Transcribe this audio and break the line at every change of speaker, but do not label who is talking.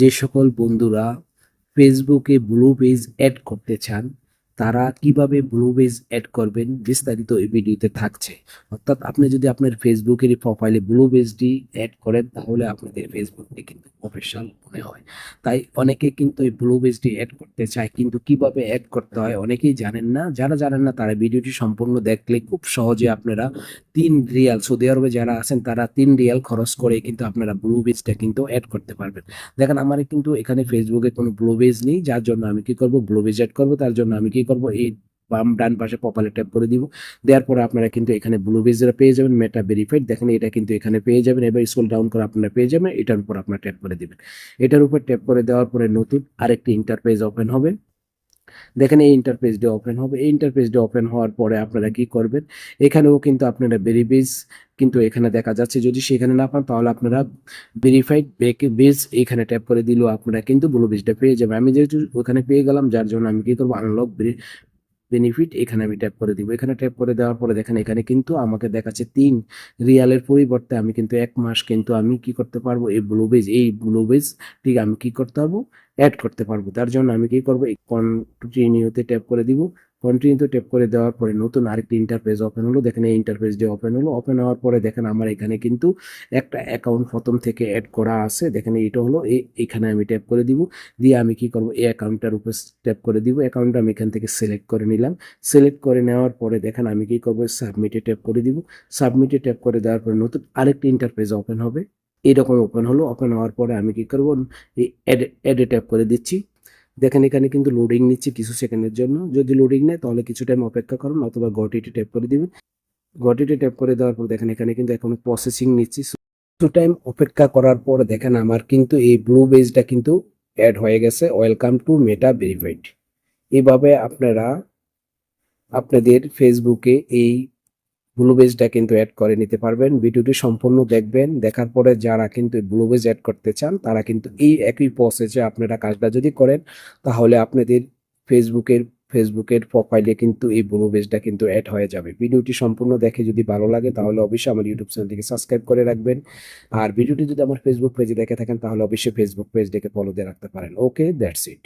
যে সকল বন্ধুরা ফেসবুকে ব্লু পেজ অ্যাড করতে চান, তারা কীভাবে ব্লু পেজ অ্যাড করবেন বিস্তারিত এই ভিডিওতে থাকছে। অর্থাৎ আপনি যদি আপনার ফেসবুকের প্রোফাইলে ব্লু পেজটি অ্যাড করেন, তাহলে আপনাদের ফেসবুকটি কিন্তু প্রফেশনাল মনে হয়। তাই অনেকে কিন্তু এই ব্লু পেজটি অ্যাড করতে চায়, কিন্তু কীভাবে অ্যাড করতে হয় অনেকেই জানেন না। যারা জানেন না, তারা ভিডিওটি সম্পূর্ণ দেখলে খুব সহজে আপনারা তিন রিয়াল, সৌদি আরবে যারা আছেন, তারা তিন রিয়াল খরচ করে কিন্তু আপনারা ব্লু পেজটা কিন্তু অ্যাড করতে পারবেন। দেখেন, আমার কিন্তু এখানে ফেসবুকে কোনো ব্লু বেজ নেই, যার জন্য আমি কি করব? ব্লু বেজ অ্যাড করব, তার জন্য আমি কি করব? এই বাম ডান পাশে পপালে ট্যাপ করে দিব। দেওয়ার পরে আপনারা কিন্তু এখানে ব্লু পেজরা পেয়ে যাবেন মেটা ভেরিফাইড দেখেন, এটা কিন্তু এখানে পেয়ে যাবেন। এবার স্কুল ডাউন করে আপনারা পেয়ে যাবেন, এটার উপর আপনারা ট্যাপ করে দিবেন। এটার উপর ট্যাপ করে দেওয়ার পরে নতুন আরেকটি ইন্টারপেজ ওপেন হবে। দেখেন, এই ইন্টারপেজটি ওপেন হবে। এই ইন্টারপেজটি ওপেন হওয়ার পরে আপনারা কি করবেন? এখানেও কিন্তু আপনারা ভেরিফাইজ কিন্তু এখানে দেখা যাচ্ছে, যদি সেখানে না পান, তাহলে আপনারা ভেরিফাইড বেজ এখানে ট্যাপ করে দিলেও আপনারা কিন্তু ব্লু বেজটা পেয়ে যাবেন। আমি যেহেতু ওখানে পেয়ে গেলাম, যার জন্য আমি কি করব? আনলক বেনিফিট এখানে আমি ট্যাপ করে দিব। এখানে ট্যাপ করে দেওয়ার পরে দেখেন এখানে কিন্তু আমাকে দেখাচ্ছে তিন রিয়ালের পরিবর্তে আমি কিন্তু এক মাস কিন্তু আমি কি করতে পারব? এই ব্লুবেজ এই ব্লুবেজ ঠিক আমি কি করতে পারব? অ্যাড করতে পারব। তার জন্য আমি কি করব? এই কন্টিনিউতে ট্যাপ করে দিব। কন্টিনিউতে ট্যাপ করে দেওয়ার পরে নতুন আরেকটি ইন্টারফেস ওপেন হলো। দেখেন এই ইন্টারফেসটি ওপেন হলো। ওপেন হওয়ার পরে দেখেন আমার এখানে কিন্তু একটা অ্যাকাউন্ট প্রথম থেকে অ্যাড করা আছে। দেখেন এটা হলো এখানে আমি ট্যাপ করে দিব। দিয়ে আমি কি করব? এই অ্যাকাউন্টটার উপর ট্যাপ করে দিব। অ্যাকাউন্টটা আমি এখান থেকে সিলেক্ট করে নিলাম। সিলেক্ট করে নেওয়ার পরে দেখেন আমি কি করব? সাবমিটে ট্যাপ করে দিব। সাবমিটে ট্যাপ করে দেওয়ার পরে নতুন আরেকটি ইন্টারফেস ওপেন হবে। এরকম ওপেন হলো। ওপেন হওয়ার পরে আমি কি করব? এই অ্যাডে ট্যাপ করে দিচ্ছি। দেখেন, এখানে কিন্তু লোডিং নিচ্ছে কিছু সেকেন্ডের জন্য। যদি লোডিং নেয়, তাহলে কিছু টাইম অপেক্ষা করুন, অথবা গটিটি ট্যাপ করে দিবেন। গটিটি ট্যাপ করে দেওয়ার পর দেখেন, এখানে কিন্তু এখন প্রসেসিং নিচ্ছি। কিছু টাইম অপেক্ষা করার পর দেখেন, আমার কিন্তু এই ব্লু বেজটা কিন্তু অ্যাড হয়ে গেছে। ওয়েলকাম টু মেটা ভেরিফাইড এইভাবে আপনারা, আপনাদের ফেসবুকে এই ব্লু বেজটা কিন্তু অ্যাড করে নিতে পারবেন। ভিডিওটি সম্পূর্ণ দেখবেন। দেখার পরে যারা কিন্তু ব্লু বেজ অ্যাড করতে চান, তারা কিন্তু এই একই প্রসেসে আপনারা কাজটা যদি করেন, তাহলে আপনাদের ফেসবুকের ফেসবুকের প্রোফাইলে কিন্তু এই ব্লু বেজটা কিন্তু অ্যাড হয়ে যাবে। ভিডিওটি সম্পূর্ণ দেখে যদি ভালো লাগে, তাহলে অবশ্যই আমার ইউটিউব চ্যানেলটিকে সাবস্ক্রাইব করে রাখবেন। আর ভিডিওটি যদি আমার ফেসবুক পেজে দেখে থাকেন, তাহলে অবশ্যই ফেসবুক পেজ দেখে ফলো দিয়ে রাখতে পারেন। Okay that's it